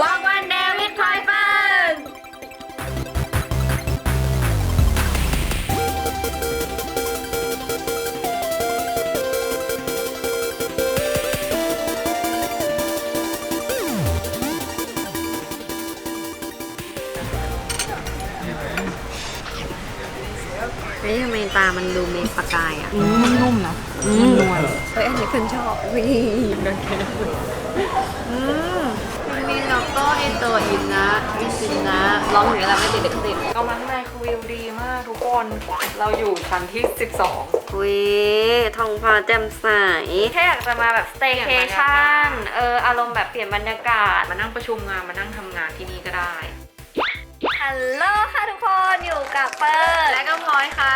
วางวันเดวิดคอยเฟิร์นเฮ้ยทำไมตามันดูเมดประกายอะ มันนุ่มนะอืมมันนวลเฮ้ย อันนี้คนชอบเฮ้ยโดนแค่อืมมันมี แล้วก็ไอตัวอินนะอิซินนะร้องอยู่แล้วไม่ติดเด็กติดเอามาข้างในคือวิวดีมากทุกคน เราอยู่ชั้นที่ 12อุ้ยทองฟ้าแจ่มใสแค่อยากจะมาแบบสเตเปลี่ย์ยนเคบรรยากาชั่ศนเอออารมณ์แบบเปลี่ยนบรรยากาศมานั่งประชุมงานมานั่งทำงานที่นี่ก็ได้ ฮัลโหลค่ะทุกคนอยู่กับเปิร์และก็พลอยค่ะ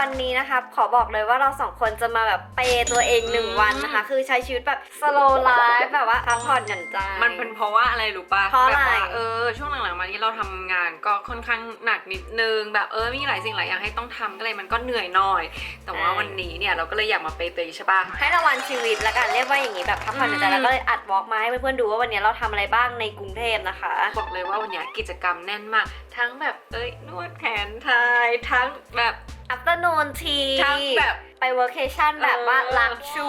วันนี้นะคะขอบอกเลยว่าเราสองคนจะมาแบบเปย์ตัวเองหนึ่งอืมวันนะคะ คือใช้ชีวิตแบบ slow life แบบว่าพักผ่อนหย่อนใจ มันเป็นเพราะว่าอะไรรู้ป่ะเพราะอะไรแบบว่าเออช่วงหลังๆมาที่เราทำงานก็ค่อนข้างหนักนิดนึง แบบเออมีหลายสิ่งหลายอย่างให้ต้องทำก็เลยมันก็เหนื่อยหน่อย แต่ว่าวันนี้เนี่ยเราก็เลยอยากมาเปย์ตัวเองใช่ป่ะ ให้รางวัลชีวิตละกันเรียกว่าอย่างนี้แบบพักผ่อนหย่อนใจอืม แล้วก็เลยอัดวอล์กมาให้เพื่อนๆดูว่าวันนี้เราทำอะไรบ้างในกรุงเทพนะคะ บอกเลยว่าวันเนี้ยกิจกรรมแน่นมาก ทั้งแบบเอ้ยนวดแผนไทยทั้งแบบ afternoon tea ทั้งแบบ ไป workation แบบว่าเออลักชู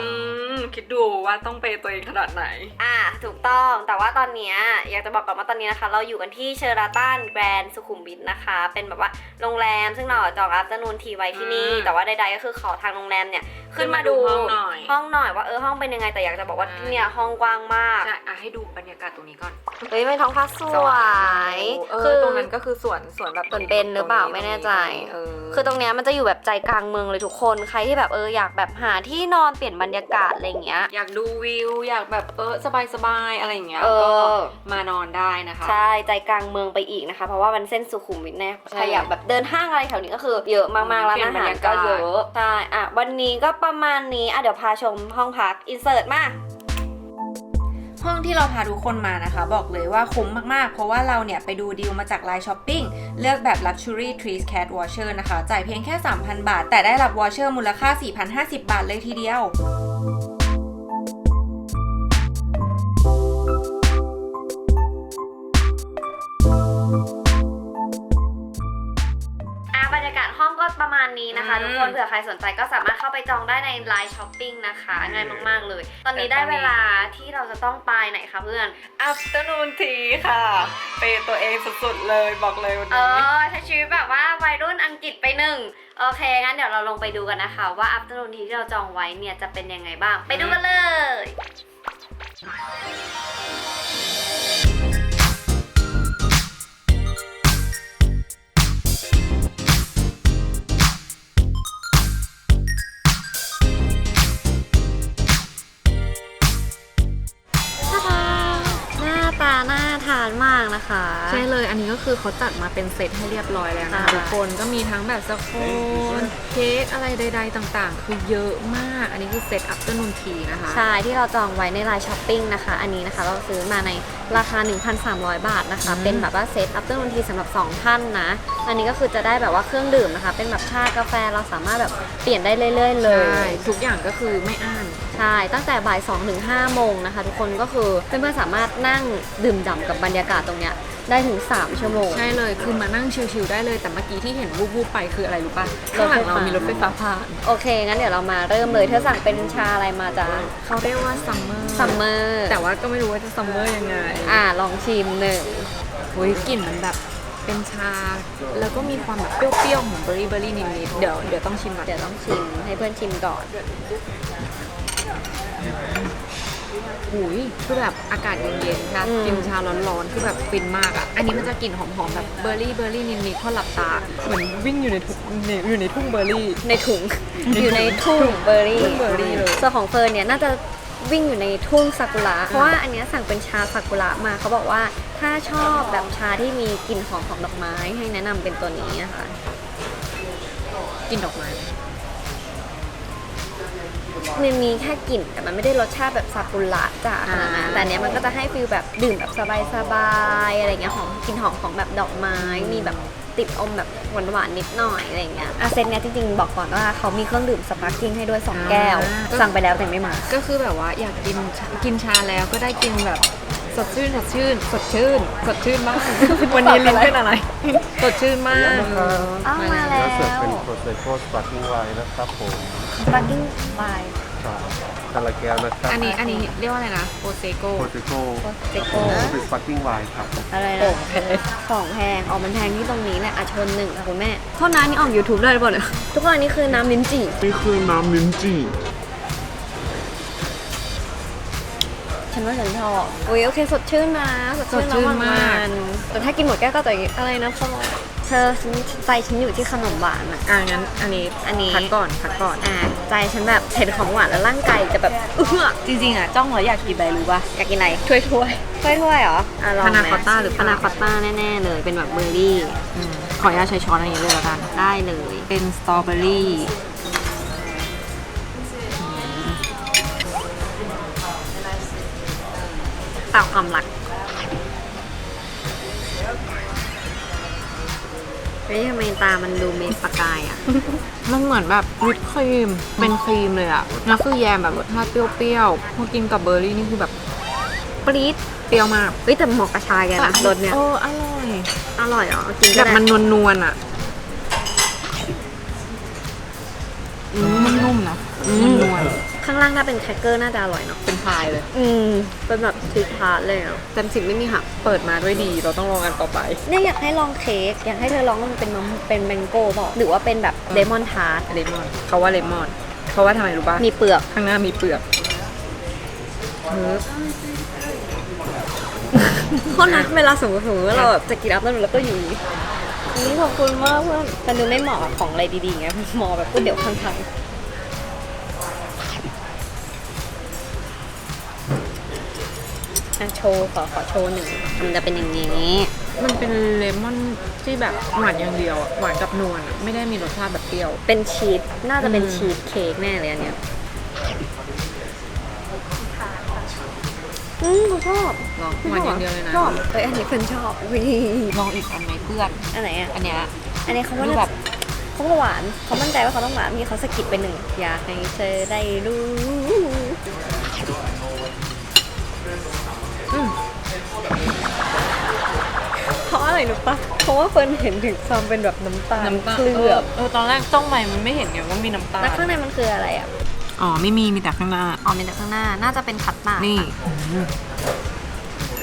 อืมคิดดูว่าต้องเปย์ตัวเองขนาดไหน อะถูกต้องแต่ว่าตอนเนี้ยอยากจะบอกก่อนว่าตอนนี้นะคะ เราอยู่กันที่เชอราตันแกรนสุขุมวิทนะคะ เป็นแบบว่าโรงแรมซึ่งเราจองอั t เ r อร์นูนทีไว้ที่นี่ อืมแต่ว่าใดๆก็คือขอทางโรงแรมเนี่ย ขึ้นมาดูขึ้นมาดูห้องหน่อย ห้องหน่อยว่าเออห้องเป็นยังไงแต่อยากจะบอกว่าใช่ที่เนี่ยห้องกว้างมาก ใช่อะให้ดูบรรยากาศตรงนี้ก่อนเฮ้ยไม่ท้องฟ้าสวย เออตรงนั้นก็คือสวนสวนแบบสวนเบญหรือเปล่าไม่แน่ใจ เออ คือตรงเนี้ยมันจะอยู่แบบใจกลางเมืองเลยทุกคนใครที่แบบเอออยากแบบหาที่นอนเปลี่ยนบรรยากาศอะไรอย่างเงี้ย อยากดูวิว อยากแบบเออสบายสบายๆอะไรอย่างเงี้ยเออก็มานอนได้นะคะ ใช่ใจกลางเมืองไปอีกนะคะ เพราะว่ามันเส้นสุขุมวิทแน่ใช่ใครอยากแบบเดินห้างอะไรแถวนี้ก็คือ เยอะมากๆร้านเปลี่ยอานบรหารรยากาศก็เยอะใช่อะวันนี้ก็ประมาณนี้อะเดี๋ยวพาชมห้องพักอินเสิร์ตมา ห้องที่เราพาทุกคนมานะคะ บอกเลยว่าคุ้มมากๆ เพราะว่าเราเนี่ยไปดูดีลมาจากไลน์ช้อปปิ้งเลือกแบบ Luxury Trees Cat Washer นะคะ จ่ายเพียงแค่ 3,000 บาท แต่ได้รับ Washer มูลค่า 4,050 บาทเลยทีเดียวอะบรรยากาศห้องก็ประมาณนี้นะคะอืมทุกคนเผื่อใครสนใจก็ สามารถเข้าไปจองได้ในไลน์ช้อปปิ้งนะคะง่ายมากๆเลย ตอนนี้ได้เวลาที่เราจะต้องไปไหนคะเพื่อน afternoon tea ค่ะ เปย์ตัวเองสุดๆเลยบอกเลยวันเอนี้อใช้ชีวิตแบบว่าวัยรุ่นอังกฤษไปหนึ่งโอเค งั้นเดี๋ยวเราลงไปดูกันนะคะว่า afternoon tea ที่เราจองไว้เนี่ยจะเป็นยังไงบ้าง ไปดูกันเลย คือเขาจัดมาเป็นเซตให้เรียบร้อยแล้วนะใช่ทุกคนก็มีทั้งแบบสโคนเค้กอะไรใด ๆ ต่างๆ คือเยอะมาก อันนี้คือเซต afternoon tea นะคะ ใช่ ที่เราจองไว้ในไลน์ช้อปปิ้งนะคะ อันนี้นะคะเราซื้อมาในราคา 1,300 บาทนะคะอืมเป็นแบบว่าเซตอัปเตอร์นูนทีสำหรับ 2 ท่านนะ อันนี้ก็คือจะได้แบบว่าเครื่องดื่มนะคะ เป็นแบบชากาแฟเราสามารถแบบเปลี่ยนได้เรื่อย ๆ เลใช่ยทุกอย่างก็คือไม่อั้นใช่ ตั้งแต่บ่าย2ถึง5โมงนะคะ ทุกคนก็คือเพื่อนๆสามารถนั่งดื่มด่ำกับบรรยากาศตรงเนี้ยได้ถึง 3 ชั่วโมง ใช่เลย คือมานั่งชิลๆได้เลย แต่เมื่อกี้ที่เห็นวูบๆไปคืออะไรรู้ป่ะรข้างถหไฟลังฟ้าเรามีรถไฟฟ้าผ่าน โอเค งั้นเดี๋ยวเรามาเริ่มเลย เธอสั่งเป็นชาอะไรมาจ๊ะเขาเรียกว่าซัมเมอร์ ซัมเมอร์ แต่ว่าก็ไม่รู้ว่าจะซัมเมอร์ยังไง อ่า ลองชิมหนึ่งเฮ้ยกลิ่นมันแบบเป็นชา แล้วก็มีความแบบเปรี้ยวๆของเบอร์รี่เบอร์รี่นิดๆเดี๋ยวเดี๋ยวต้องชิมก่อนเดี๋ยวต้องชิมให้เพื่อนชิมก่อน หุยคือแบบอากาศเย็นๆนะอืมกินชาร้อนๆ คือแบบฟินมากอะ อันนี้มันจะกลิ่นหอมๆแบบเบอร์รี่เบอร์รี่นิดๆพอหลับตา เหมือนวิ่งอยู่ในทุ่งอยู่ในทุ่งเบอร์รี่ ในถุง อยู่ในทุ่งเบอร์รี่ทุ่งเบอร์รี่เลย ส่วนของเฟิร์นเนี่ยน่าจะวิ่งอยู่ในทุ่งซากุระ เพราะว่าอันเนี้ยสั่งเป็นชาซากุระมาเขาบอกว่าถ้าชอบแบบชาที่มีกลิ่นหอมของดอกไม้ให้แนะนำเป็นตัวนี้นะคะ กินดอกไม้มั นมีแค่กลิ่นแต่มันไม่ได้รสชาติแบบซากุระจ้ะขนาดนั้นอ่าแต่อันเนี้ยมันก็จะให้ฟีลแบบดื่มแบบสบายๆอะไรเงี้ยหอมกลิ่นหอมของแบบดอกไม้มีแบบติดอมแบบหวานๆนิดหน่อยอะไรเงี้ยอาเซนเนี้ยจริงๆบอกก่อนว่าเขามีเครื่องดื่มสปาร์กิ้งให้ด้วยสองแก้ว สั่งไปแล้วแต่ไม่มา ก็คือแบบว่าอยากกินชากินชาแล้วก็ได้กินแบบ สดชื่นสดชื่นสดชื่นสดชื่นมาก วันนี้ลิ้นเป็นอะไร สดชื่นมาก อ้าวมาแล้แล้วเสิร์ฟวเป็นโปรเซโกสปาร์กิ้งไวน์นะครับผมปักกิ้งบายครับคาราแก้วนะครับอันนี้อันนี้เรียกว่าอะไรนะโปเซโกโปรเซโกเจโก้เป็นสปาร์กิ้งไวน์ครับ อะไรนะของแพงออกมันแพงที่ตรงนี้แหละอาชนหนึ่งค่ะคุณแม่โทษนะนี่ออก YouTube ได้หรือเปล่าเนี่ยทุกคนอันนี้คือน้ำลิ้นจี่นี่คือน้ำลิ้นจี่ ฉันว่าฉันชอบโอ้ยโอเคสดชื่นนะสดชื่นสดชื่นระหว่างมากวันแต่ถ้ากินหมดแก้วก็จะอะไรนะพ่อเธอฉันใจฉันอยู่ที่ขนมหวานอะ อ่างั้นอันนี้อันนี้ พักก่อนพักก่อน อ่าใจฉันแบบเห็นของหวานแล้วร่างกายจะแบบเอื้อจริงๆอะจ้องแล้วอยากกินอะไรรู้ป่ะ อยากกินอะไรถ้วยถ้วยถ้วยถ้วยเหรออะลองไหมพานาคอตต้าหรือเปพาล่า นาคอตต้าแน่ๆเลย เป็นแบบเบอร์รี่อืมขออนุญาตใช้ช้อนอันนี้เลยแล้วกัน ได้เลย เป็นสตรอเบอรี่ ตามความรักเฮ้ยทำไมตามันดูเมสประกายอะ มันเหมือนแบบวิปครีม เป็นครีมเลยอะแล้วคือแยมแบบรสชาติเปรี้ยวๆพอกินกับเบอร์รี่นี่คือแบบปรี๊ดเปรี้ยวมากเฮ้ยแต่เหมาะกับชายแกนะรสเนี่ยเอออร่อยอร่อยเหรอกินแบก็บได้มันนวลๆอะอืมมันนุ่มนะนวล ข้างล่างถ้าเป็นแครกเกอร์น่าจะอร่อยเนาะเป็นพายเลย อืมเป็นแบบทริทาร์ตเลยอะเต็มสิบไม่มีหักเปิดมาด้วยดี เราต้องลองกันต่อไป เนี่ยอยากให้ลองเค้กอยากให้เธอลองว่ามันเป็นมะม่วงเป็นแมงโก้เปล่าหรือว่าเป็นแบบเลมอนทาร์ตเลมอนเขาว่าเลมอนเขาว่าทำไมรู้ป่ะมีเปลือกข้างหน้ามีเปลือกเออเพราะนั้นเวลาสมมติสมมติว่าเราแบบจะกินอัพแล้วเราก็อยู่อย่างนี้นี่ขอบคุณมากเพื่อนแต่ดูไม่เหมาะกับของอะไรดีๆไงเหมาะแบบก๋วยเตี๋ยวข้างๆ อะโชว์ขอขอโชว์หนึ่งมันจะเป็นอย่างนี้ มันเป็นเลมอนที่แบบหวานอย่างเดียวอะหวานกับนวลอะไม่ได้มีรสชาติแบบเปรี้ยว เป็นชีสน่าจะเป็นอืม ชีสเค้กแน่เลยอันเนี้ยอืมกูชอบลองหวานอย่างเดียวเลยนะชอบเอ้ยอันนี้เพื่อนชอบวิลองอีกอันไหมเพื่อน อันไหนอะ อันเนี้ย อันนี้เขาว่าดูน่าแบบ เขาว่าหวานเขามั่นใจว่าเขาต้องหวานมีเขาสะกิดไปหนึ่งอยากให้เธอได้รู้ อะไรรู้ปะเพราะว่าเฟิร์นเห็นถึงความเป็นแบบน้ำตาลน้ำตาลเคลือบเออตอนแรกจ้องไปมันไม่เห็นไงว่ามีน้ำตาลแล้วข้างในมันคืออะไรอะ อ๋อไม่มีมีแต่ข้างหน้า อ๋อมีแต่ข้างหน้า น่าจะเป็นคัตตาร์ดนี่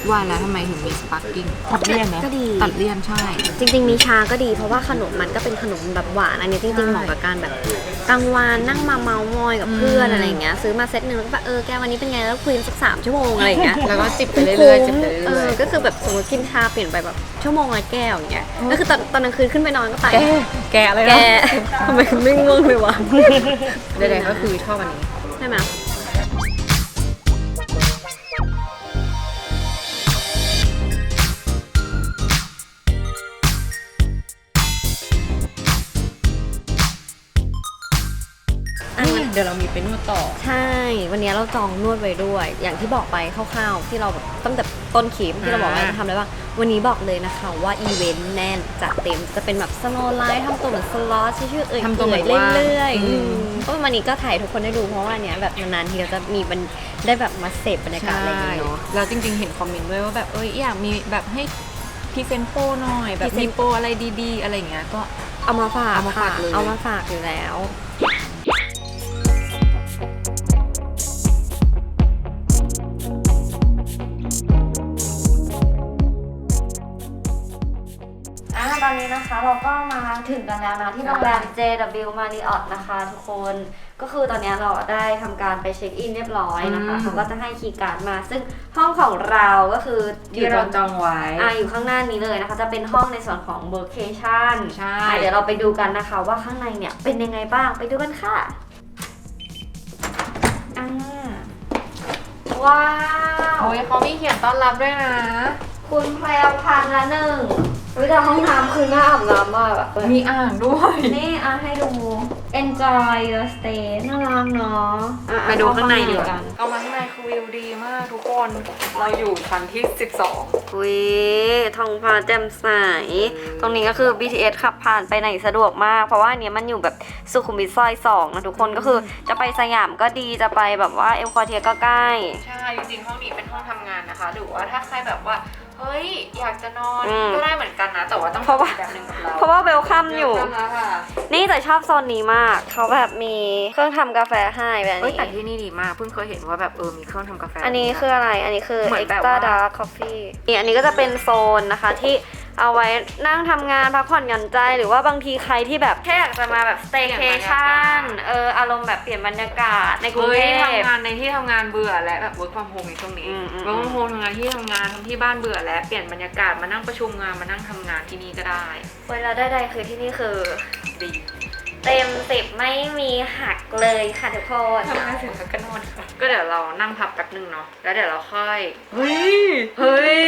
ว่าแล้วทำไมถึงมีสปาร์กิ้งตัดเลี่ยนนะ ก็ดีตัดเลี่ยนใช่ จริง ๆ มีชาก็ดี เพราะว่าขนมมันก็เป็นขนมแบบหวานอันนี้จริงๆเหมาะกับการแบบกลางวันนั่งมาเมามอยกับเพื่อนอืมอะไรอย่างเงี้ยซื้อมาเซตหนึ่งแล้วก็แบบเออแกวันนี้เป็นไงแล้วคุยกันสักสามชั่วโมงอะไรอย่างเงี้ยแล้วก็จิบไปเรื่อยๆจิบไปเอเรื่ออยก็คือแบบสมมติกินชาเปลี่ยนไปแบบชั่วโมงละแก้วอย่างเงี้ยก็คือตอนตอนกลางคืนขึ้นไปนอนก็ไปๆแกแกอะไรแกนะทำไมคุณไม่ง่วงเลยวะ ใดๆก็คือชอบอันนี้ ใช่ไหม ไปนวดต่อ ใช่ วันนี้เราจองนวดไว้ด้วย อย่างที่บอกไปคร่าวๆ ที่เราแบบตั้งแต่ต้นคลิปที่เราบอกว่าอ่าจะทำอะไรบ้าง วันนี้บอกเลยนะคะว่าอีเวนต์แน่นจัดเต็ม จะเป็นแบบสโนไลท์ทำตัวเหมือนสล็อตชื่อๆเอ่ยทำตัวเหมือนเรื่ว่าอยๆอือืมมก็วันนี้ก็ถ่ายทุกคนได้ดูเพราะว่าอันเนี้ยแบบนานๆทีเราจะมีบรรได้แบบมาเสพบรรยากาศอะไรอย่างเงี้ยเนาะ แล้วจริงๆ เห็นคอมเมนต์ด้วยว่าแบบเอ้ยอยากมีแบบให้พรีเซนต์โปรหน่อย แบบพรีเซมีนต์ โปรอะไรดีๆ อะไรอย่างเงี้ยก็ เอามาฝากเอามาฝากค่ะเลย เอามาฝากอยู่แล้ว นนี้นะคะเราก็มาถึงกันแล้วนะที่โรงแรม JW Marriott นะคะทุกคนก็คือตอนนี้เราได้ทำการไปเช็คอินเรียบร้อยนะคะอืม เขาก็จะให้คีย์การ์ดมา ซึ่งห้องของเราก็คืออยู่ตรงอ่าอยู่ข้างหน้านี้เลยนะคะ จะเป็นห้องในส่วนของ workation ใช่ อะเดี๋ยวเราไปดูกันนะคะว่าข้างในเนี่ยเป็นยังไงบ้างไปดูกันค่ะอ่าว้าว โอ้ยเขามีเขียนต้อนรับด้วยนะ คุณแพรวพันธ์ละหนึ่งวิแต่ห้องน้ำคือน่าอาบน้ำมากอะมีอ่างด้วย นี่อะให้ดู enjoy your stay น่ารักเนาะอะไปดูข้างในดีเอกว่าเอามาข้างในคือวิวดีมากทุกคน เราอยู่ชั้นที่ 12อุ้ยท้องฟ้าแจ่มใส ตรงนี้ก็คือ BTS ขับผ่านไปไหนสะดวกมาก เพราะว่าอันเนี้ยมันอยู่แบบสุขุมวิทซอยสองนะทุกคนก็คือจะไปสยามก็ดีจะไปแบบว่าเอ็มคอเทียก็ใกล้ ใช่ จริงๆห้องนี้เป็นห้องทำงานนะคะ หรือว่าถ้าใครแบบว่า เฮ้ย อยากจะนอนอืมก็ได้เหมือนกันนะ แต่ว่าต้องเพราะว่าทำแบบหนึงกับเราเพราะว่าเวลคัมอยู่เวลคัมแล้วค่ะนี่แต่ชอบโซนนี้มาก เขาแบบมีเครื่องทำกาแฟให้แบบเฮ้ยนี้ แต่ที่นี่ดีมากเพิ่งเคยเห็นว่าแบบเออมีเครื่องทำกาแฟ อันนี้คืออะไร อันนี้คือ เหมือนแบบ extra ว่า dark coffee นี่อันนี้ก็จะเป็นโซนนะคะที่เอาไว้นั่งทำงานพักผ่อนหย่อนใจ หรือว่าบางทีใครที่แบบแค่อยากจะมาแบบ staycation เอออารมณ์แบบเปลี่ยนบรรยากาศในกรุงเฮ้เทยพทำงานในที่ทำงานเบื่อและแบบ work from home ในช่วงนี้ อืมอืม work from home ทำงานที่ทำงานทำที่บ้านเบื่อและเปลี่ยนบรรยากาศมานั่งประชุมงานมานั่งทำงานที่นี่ก็ได้ เวลาได้ใดคือที่นี่คือ ดี เต็มสิบไม่มีหักเลยค่ะทุกคนทำงานเสร็จแล้วก็นอนค่ะ ก็เดี๋ยวเรานั่งพักแป๊บนึงเนาะ แล้วเดี๋ยวเราค่อย เฮ้ย เฮ้ย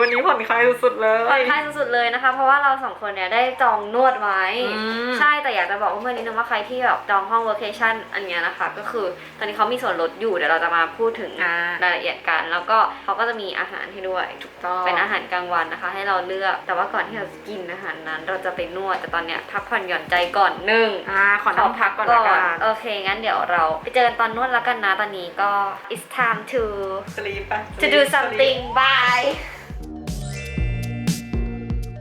วันนี้ผ่อนคลายสุดๆเลยผ่อนคลายสุดๆเลยนะคะ เพราะว่าเราสองคนเนี่ยได้จองนวดไว้ อืม ใช่ แต่อยากจะบอกเพื่อนนิดนึงว่าใครที่แบบจองห้อง workation อันเนี้ยนะคะ ก็คือตอนนี้เขามีส่วนลดอยู่ เดี๋ยวเราจะมาพูดถึงอ่ารายละเอียดกัน แล้วก็เขาก็จะมีอาหารให้ด้วย ถูกต้อง เป็นอาหารกลางวันนะคะ ให้เราเลือก แต่ว่าก่อนที่เราจะกินอาหารนั้น เราจะไปนวด แต่ตอนเนี้ยพักผ่อนหย่อนใจก่อนหนึ่งอ่าขอนั่งพักก่อนละกันโอเค งั้นเดี๋ยวเราไปเจอกันตอนนวดแล้วกันนะ ตอนนี้ก็ it's time to สลีปปะ to do something bye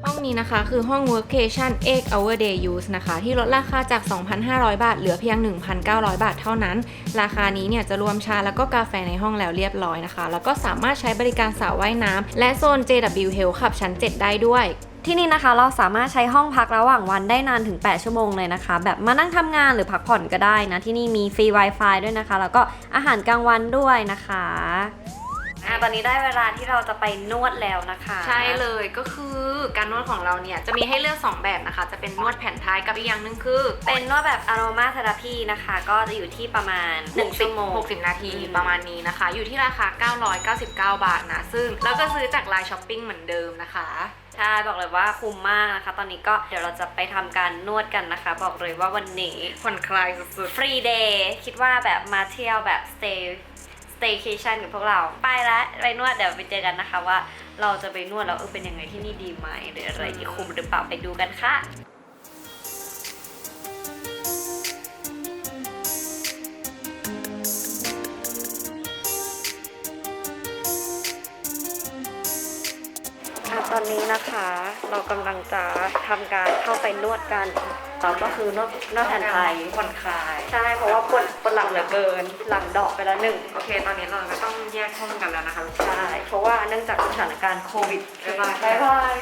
ห้องนี้นะคะ คือห้อง Workation 8 Hour Day Use นะคะ ที่ลดราคาจาก 2,500 บาท เหลือเพียง 1,900 บาทเท่านั้น ราคานี้เนี่ยจะรวมชาแล้วก็กาแฟในห้องแล้วเรียบร้อยนะคะ แล้วก็สามารถใช้บริการสระว่ายน้ำและโซน JW Health ขับชั้น 7 ได้ด้วย ที่นี่นะคะเราสามารถใช้ห้องพักระหว่างวันได้นานถึง 8 ชั่วโมงเลยนะคะ แบบมานั่งทำงานหรือพักผ่อนก็ได้นะ ที่นี่มีฟรี Wi-Fi ด้วยนะคะ แล้วก็อาหารกลางวันด้วยนะคะ อะตอนนี้ได้เวลาที่เราจะไปนวดแล้วนะคะใช่เลยก็คือการนวดของเราเนี่ยจะมีให้เลือก 2 แบบนะคะ จะเป็นนวดแผ่นไทยกับอีกอย่างหนึงคือ เป็นนวดแบบอ r รมาเทอราพีนะคะ ก็จะอยู่ที่ประมาณ1ชั่วโมง 60 นาทีอืม ประมาณนี้นะคะ อยู่ที่ราคา 999 บาทนะ ซึ่งแล้วก็ซื้อจากไลน์ช้อปปิ้งเหมือนเดิมนะคะ ใช่บอกเลยว่าคุ้มมากนะคะ ตอนนี้ก็เดี๋ยวเราจะไปทำการนวดกันนะคะ บอกเลยว่าวันนี้ผ่อนคลายสุดฟรีเดย์คิดว่าแบบมาเที่ยวแบบ stay staycation กับพวกเรา ไปแล้วไปนวดเดี๋ยวไปเจอกันนะคะว่า เราจะไปนวดแล้วเออเป็นยังไงที่นี่ดีไหมหรืออะไรที่คุ้มหรือเปล่าไปดูกันค่ะ ตอนนี้นะคะเรากำลังจะทำการเข้าไปนวดกันเราก็คือนวดนวดแผนไทยผ่อนคลาย ใช่เพราะว่าปวดปวดหลังเหลือเกิน หลังดอกไปแล้วหนึ่งโอเค ตอนนี้เราก็ต้องแยกห้องกันแล้วนะคะใช่เพราะว่าเนื่องจากสถานการณ์โควิดบ๊ายบาย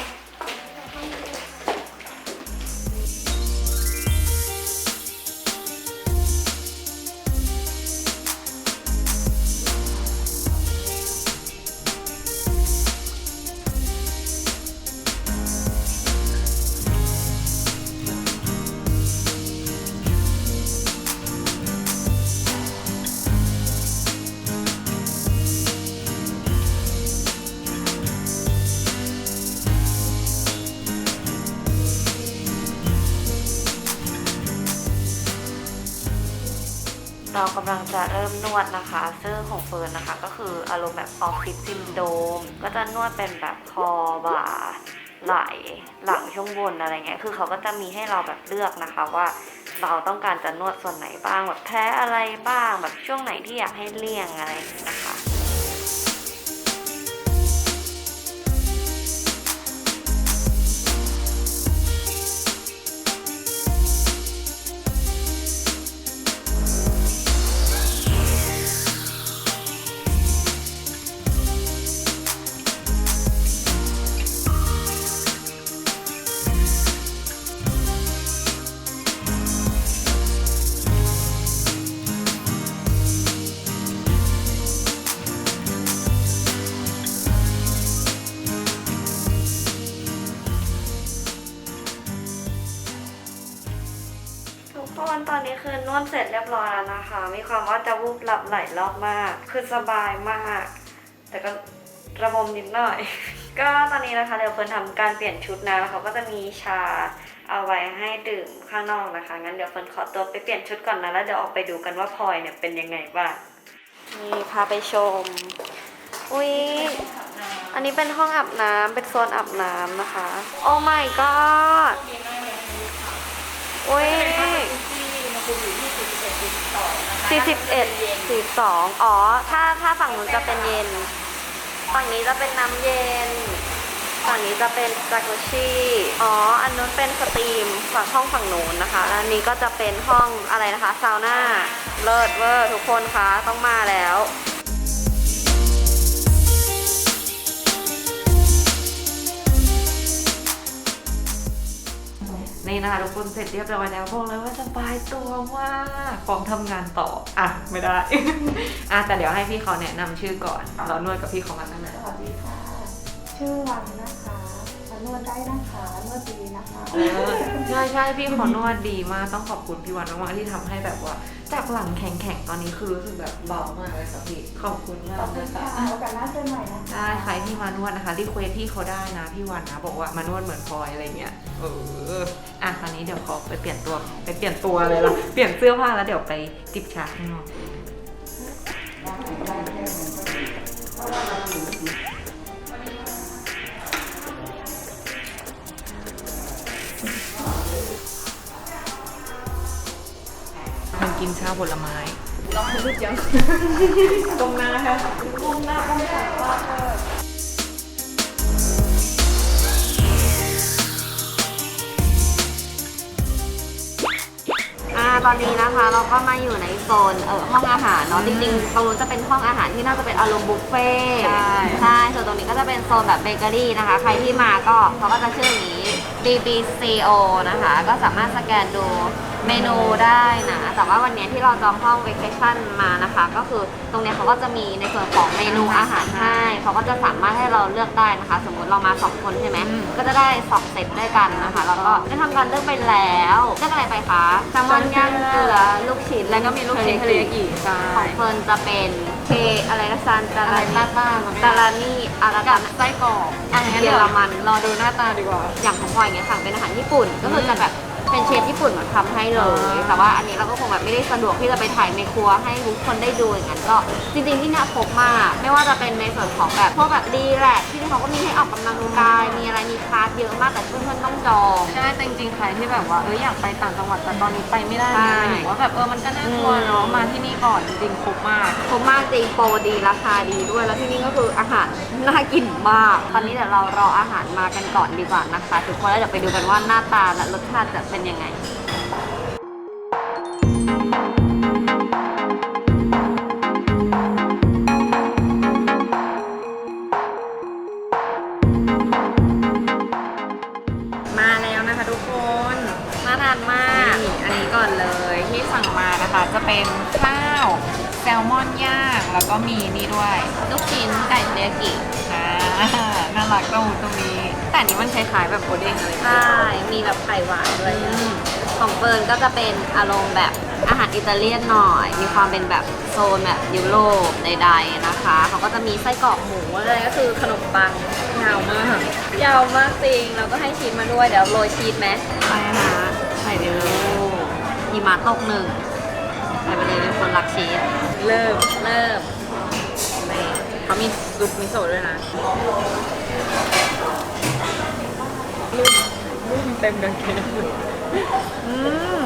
เรากำลังจะเริ่มนวดนะคะ ซึ่งของเฟิร์นนะคะ ก็คืออารมณ์แบบออฟฟิศซินโดม ก็จะนวดเป็นแบบคอบ่าไหลหลังช่วงบนอะไรเงี้ย คือเขาก็จะมีให้เราแบบเลือกนะคะว่าเราต้องการจะนวดส่วนไหนบ้างแบบแพ้อะไรบ้างแบบช่วงไหนที่อยากให้เลี่ยงอะไรนะคะ ร็จเรียบร้อยแล้วนะคะ มีความว่าจะวูบหลับหลายรอบมาก คือสบายมาก แต่ก็ระบมนิดหน่อย ก็ตอนนี้นะคะเดี๋ยวเฟิร์นทำการเปลี่ยนชุดนะแล้วเขาก็จะมีชาเอาไว้ให้ดื่มข้างนอกนะคะ งั้นเดี๋ยวเฟิร์นขอตัวไปเปลี่ยนชุดก่อนนะ แล้วเดี๋ยวออกไปดูกันว่าพลอยเนี่ยเป็นยังไงบ้าง นี่พาไปชม อุ้ย อันนี้เป็นห้องอาบน้ำ เป็นโซนอาบน้ำนะคะ โอ้ my god อุ้ย สี่สิบเอ็ดสี่สองอ๋อ ถ้าถ้าฝั่งนู้นจะเป็นเย็น ฝั่งนี้จะเป็นน้ำเย็น ฝั่งนี้จะเป็นจากุชิอ๋อ อันนู้นเป็นสตรีมฝั่งห้องฝั่งนู้นนะคะอันนี้ก็จะเป็นห้องอะไรนะคะ ซาวน่า เลิศเวอร์ทุกคนคะ ต้องมาแล้ว นี่นะคะทุกคนเสร็จเรียบร้อยแล้วบอกเลยว่าสบายตัวมากพร้อมทำงานต่อ อะ ไม่ได้ อะ แต่เดี๋ยวให้พี่เขาแนะนำชื่อก่อน เรานวดกับพี่เขามาตั้งนานสวัสดีค่ะ ชื่อวันนะคะมานวดได้นะคะนวดดีนะคะ เออใช่ใช่พี่เขานวดดีมากต้องขอบคุณพี่วันมากๆที่ทำให้แบบว่า จากหลังแข็งๆ ตอนนี้คือรู้สึกแบบเบามากเลยค่ะพี่ ขอบคุณมาขอกบคุณนะค่ะคะโอกาสหน้าเจอใหม่นะคะได้ใครที่มานวดนะคะรีเควสที่เขาได้นะพี่วันนะ บอกว่ามานวดเหมือนพลอยอะไรเงี้ย เออ อะคราวนี้เดี๋ยวขอไปเปลี่ยนตัวไปเปลี่ยนตัวเลยละเปลี่ยนเสื้อผ้าแล้วเดี๋ยวไปจิบชาข้างนอกมันกิน ชาผลไม้ตรงหน้าค่ะตรงหน้าตรงหน้าอ่าตอนนี้นะคะเราก็มาอยู่ในโซนเออห้องอาหารเนาะจริงๆตรงนู้นจะเป็นห้องอาหารที่น่าจะเป็นอารมณ์บุฟเฟ่ต์ใช่ใช่ส่วนตรงนี้ก็จะเป็นโซนแบบเบเกอรี่นะคะ ใครที่มาก็เขาก็จะชื่ออย่างนี้ BBCO นะคะ ก็สามารถสแกนดู เมนูได้นะ แต่ว่าวันนี้ที่เราจองห้อง vacation มานะคะ ก็คือตรงเนี้ยเขาก็จะมีในส่วนของเมนูอาหารให้เขาก็จะสามารถให้เราเลือกได้นะคะ สมมติเรามาสองคนใช่ไหมก็จะได้สองเซตด้วยกันนะคะ แล้วก็ได้ทำการเลือกไปแล้วเลือกอะไรไปคะแซลมอนย่างเกลือลูกชิ้นแล้วก็มีลูกชิ้นเทเลกิใช่ ของเฟิร์นจะเป็นเคอะไรนะซันตาอะไรลาหน้าตาตาลานี่อะไรกันไส้กรอกอันนี้เยอรมัน รอดูหน้าตาดีกว่า อย่างของพลอยอย่างเงี้ยสั่งเป็นอาหารญี่ปุ่น ก็คือจะแบบ เป็นเชฟญี่ปุ่นมาทำให้เลยอ่าแต่ว่าอันนี้เราก็คงแบบไม่ได้สะดวกที่จะไปถ่ายในครัวให้ทุกคนได้ดูอย่างนั้นก็จริงๆที่เนี่ยพบมาก ไม่ว่าจะเป็นในส่วนของแบบพวกแบบดีแลกที่นี่เขาก็มีให้ออกกำลังกายมีอะไรมีคลาสเยอะมากแต่เพื่อนๆต้องจอง ใช่แต่จริงๆใครที่แบบว่าเอออยากไปต่างจังหวัดแต่ตอนนี้ไปไม่ได้ใช่หมายถึงว่าแบบเออมันก็น่ากลัวเนาะมาที่นี่ก่อนจริงๆครบมากคุ้มมากจริงโปรดีราคาดีด้วย แล้วที่นี่ก็คืออาหารน่ากินมาก ตอนนี้เดี๋ยวเรารออาหารมากันก่อนดีกว่านะคะทุกคนแล้วเดี๋ยวไปดูกันว่าหน้าตาและรสชาติจะเป็นยังไงมาแล้วนะคะทุกคนน่าทานมากนี่อันนี้ก่อนเลยที่สั่งมานะคะจะเป็นข้าวแซลมอนย่าง แล้วก็มีนี่ด้วย ลูกชิ้นไก่เนื้อกิอ่าน่ารักตรงตรงนี้ แต่อันนี้มันคล้ายๆแบบโคเด้งเลยใช่ มีแบบไข่หวานด้วยนะของเฟิร์นก็จะเป็นอารมณ์แบบอาหารอิตาเลียนหน่อย มีความเป็นแบบโซนแบบยุโรปใดๆนะคะ เขาก็จะมีไส้กรอกหมูอะไรก็คือขนมปังยาวมาก ยาวมากจริง แล้วก็ให้ชีสมาด้วย เดี๋ยวโรยชีสไหมใช่นะใส่เดียวหิมะตกหนึ่งใส่ไปเลยเป็นคนรักชีสเริ่มเริ่มนี่เขามีซุปมิโซะด้วยนะ ลุ่มเต็มกางเกงอืม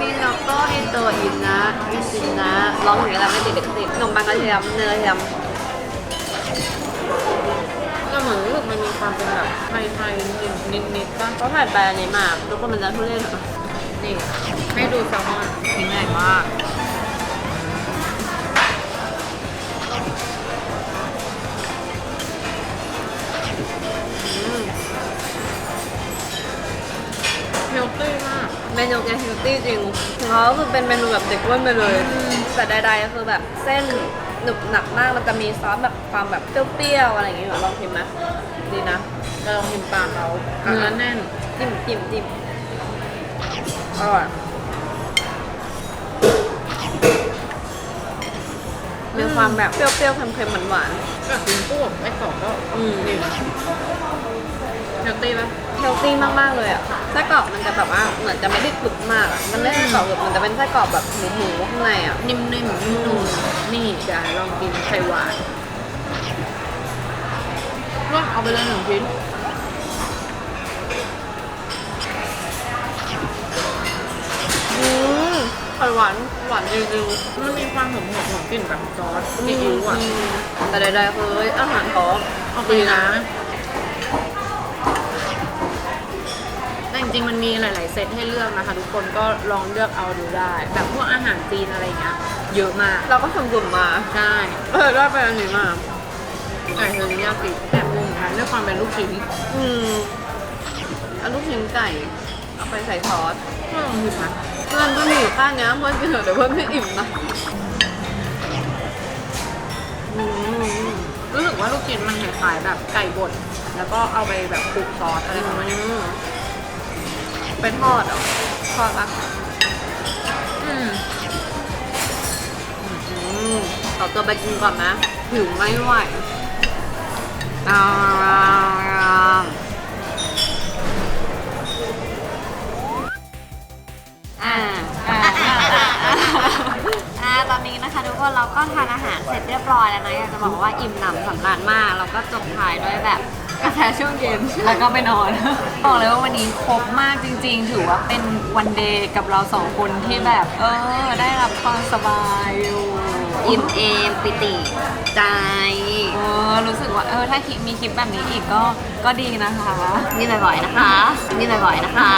มีนอกโต้อินโตอินนะอิซินนะร้องอย่างนี้แล้วไม่ติดเด็กติดขนมปังกระเทียมเนยกระเทียมก็เหมือนรู้สึกมันมีความเป็นแบบไทยๆนิดๆนิดๆป่ะก็ผ่านไปอันนี้มาทุกคนมันจะทุเรศเหรอนี่ให้ดูแซลมอนชิ้นใหญ่มาก เมนูแกเฮลตี้จริงของเขาก็คือเป็นเมนูแบบเด็กอ้วนไปเลย แต่ใดๆก็คือแบบเส้นหนึบหนักมากมันจะมีซอสแบบความแบบเปรี้ยวๆอะไรอย่างเงี้ยลองชิมไหมดีนะเราลองชิมปลาเขาเนื้อแน่นจิ้มจิ้มจิ้มอร่อยมีความแบบเปรี้ยวๆเค็มๆหวานแบบกินพวกไอ้สองก็ๆอืมดีฮลตี้ปะ เฮลตี้มากๆเลยอะไส้กรอกมันจะแบบว่าเหมือนจะไม่ได้กรึบมากอะมันไม่ได้ไส้กรอกแบบมันจะเป็นไส้กรอกแบบหมูหมูๆข้างในอะนิ่มๆนุ่มๆนี่เดี๋ยวลองกินไข่หวานว่าเอาไปเลยหนึ่งชิ้นอืมไข่หวานหวานจริงๆมันมีความหอมๆของกลิ่นแบบซอสซีอิ๊วอะ แต่ใดๆคืออาหารท้องโอเคนะ แต่จ ริง ๆ มันมีหลายๆเซตให้เลือกนะคะ ทุกคนก็ลองเลือกเอาดูได้ แบบพวกอาหารจีนอะไรเงี้ยเยอะมากเราก็สุ่มๆมาใช่เออได้ไปอันนี้มาไก่เทอริยากิแอบงงเหมือนกันด้วยความเป็นลูกชิ้นอืมเอาลูกชิ้นไก่เอาไปใส่ซอสก็ลองดูนะเพื่อนก็มีอยู่ข้างเนี้ยเพื่อนกินเถอะเดี๋ยวเพื่อนไม่อิ่มนะอืมรู้สึกว่าลูกชิ้นมันคล้ายๆแบบไก่บดแล้วก็เอาไปแบบคลุกซอสอะไรประมาณนี้ ไปทอดเหรอทอดปะอืมอืมขอตัวไปกินก่อนนะหิวไม่ไหวอ่าอ่าอ่าอ่าอ่าอ่าตอนนี้นะคะทุกคนเราก็ทานอาหารเสร็จเรียบร้อยแล้วนะอยากจะบอกว่าอิ่มหนำสำราญมาก เราก็จบท้ายด้วยแบบ กาแฟช่วงเย็นแล้วก็ไปนอน บอกเลยว่าวันนี้ครบมากจริง ๆ ถือว่าเป็นวันเดย์กับเราสองคนที่แบบ เออ ได้รับความสบายอยู่อิ่มเอมปิติใจ เออรู้สึกว่าเออถ้าคลิปมีคลิปแบบนี้อีกก็ก็ดีนะคะนี่บ่อยๆนะคะนี่บ่อยๆนะคะ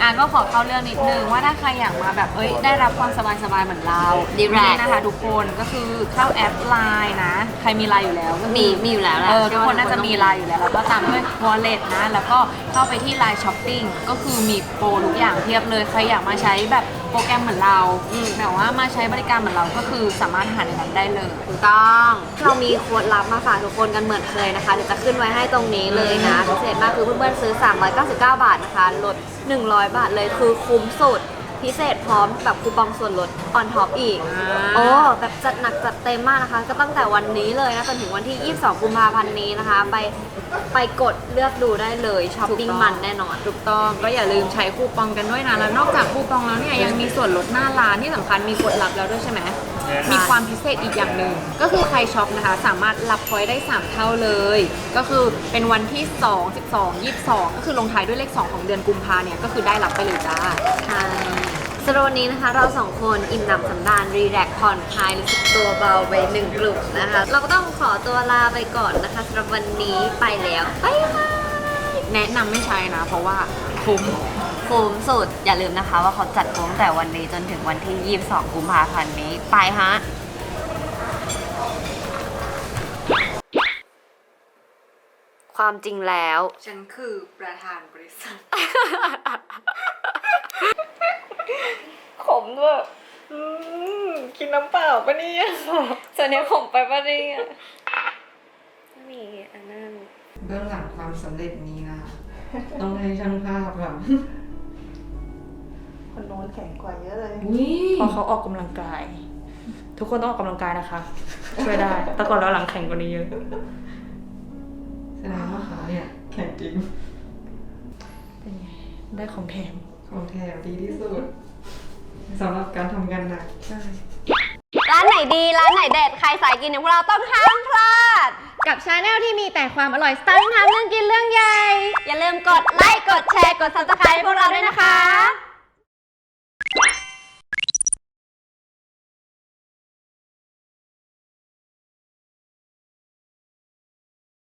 อะก็ขอเข้าเรื่องนิดนึงว่าถ้าใครอยากมาแบบเอ้ยได้รับความสบายๆเหมือนเรา Direct นี่นะคะทุกคนก็คือเข้าแอปไลน์นะ ใครมีไลน์อยู่แล้วก็คือ มีมีอยู่แล้วแหละเออเชื่ทุอกว่าคนน่าจะมีไลน์อยู่แล้วแล้วก็ตามด้วย wallet นะ แล้วก็เข้าไปที่ไลน์ช้อปปิ้งก็คือมีโปรทุกอย่างเทียบเลย ใครอยากมาใช้แบบโปรแกรมเหมือนเราแต่ว่ามาใช้บริการเหมือนเราก็คือสามารถหาในนั้นได้เลย ถูกต้อง เรามีโค้ดลับมาฝากทุกคนกันเหมือนเคยนะคะเดี๋ยวจะขึ้นไว้ให้ตรงนี้เลยนะพิเศษมากคือเพื่อนๆซื้อ 399 บาทนะคะลด 100 บาทเลยคือคุ้มสุดพิเศษพร้อมแบบคูปองส่วนลดออนท็อปอีก โอ้แบบจัดหนักจัดเต็มมากนะคะ ก็ตั้งแต่วันนี้เลยนะจนถึงวันที่ 22 กุมภาพันธ์นี้นะคะ ไปไปกดเลือกดูได้เลยช้อปปิ้งมันแน่นอน ถูกต้องก็อย่าลืมใช้คูปองกันด้วยนะ แล้วนอกจากคูปองแล้วเนี่ยยังมีส่วนลดหน้าร้านที่สำคัญมีกดรับแล้วด้วยใช่ไหม มีความพิเศษอีกอย่างหนึ่งก็คือใครช็อปนะคะ สามารถรับพอยต์ได้ 3 เท่าเลย ก็คือเป็นวันที่ 2 12 22 ก็คือลงท้ายด้วยเลข 2 ของเดือนกุมภาเนี่ยก็คือได้รับไปเลยจ้าใช่สำหรับวันนี้นะคะ เราสองคนอิ่มหนำสำราญรีแลกซ์ผ่อนคลายรู้สึกตัวเบาไปหนึ่งกลุ่มนะคะ เราก็ต้องขอตัวลาไปก่อนนะคะสำหรับวันนี้ไปแล้วบ๊ายบายแนะนำไม่ใช้นะ เพราะว่าคุ้ม คุ้มสุด อย่าลืมนะคะว่าเขาจัดโปรตั้งแต่วันนี้จนถึงวันที่ 22 กุมภาพันธ์นี้ ไปฮะ ความจริงแล้ว ฉันคือประธานบริษัท ขมด้วยอืมกินน้ำเปล่าปะเนี่ยส่วนนี้ขมไปปะเนี่ยมีอันนั้น เบื้องหลังความสำเร็จนี้นะต้องให้ช่างภาพแบบ คนโน้นแข็งกว่าเยอะเลยเพราะเขาออกกำลังกาย ทุกคนต้องออกกำลังกายนะคะ ช่วยได้ แต่ก่อนเราหลังแข่งกว่านี้เยอะ แสดงว่าเขาเนี่ยแข่งจริงเป็นไง ได้ของแถม ของแถมดีที่สุดสำหรับการทำงานหนัก ใช่ ร้านไหนดี ร้านไหนเด็ด ใครสายกินอย่างพวกเราต้องห้ามพลาด กับชาแนลที่มีแต่ความอร่อยสไตล์ทำเรื่องกินเรื่องใหญ่ อย่าลืมกดไลค์ กดแชร์ กด subscribe ให้พวกเราด้วยนะคะ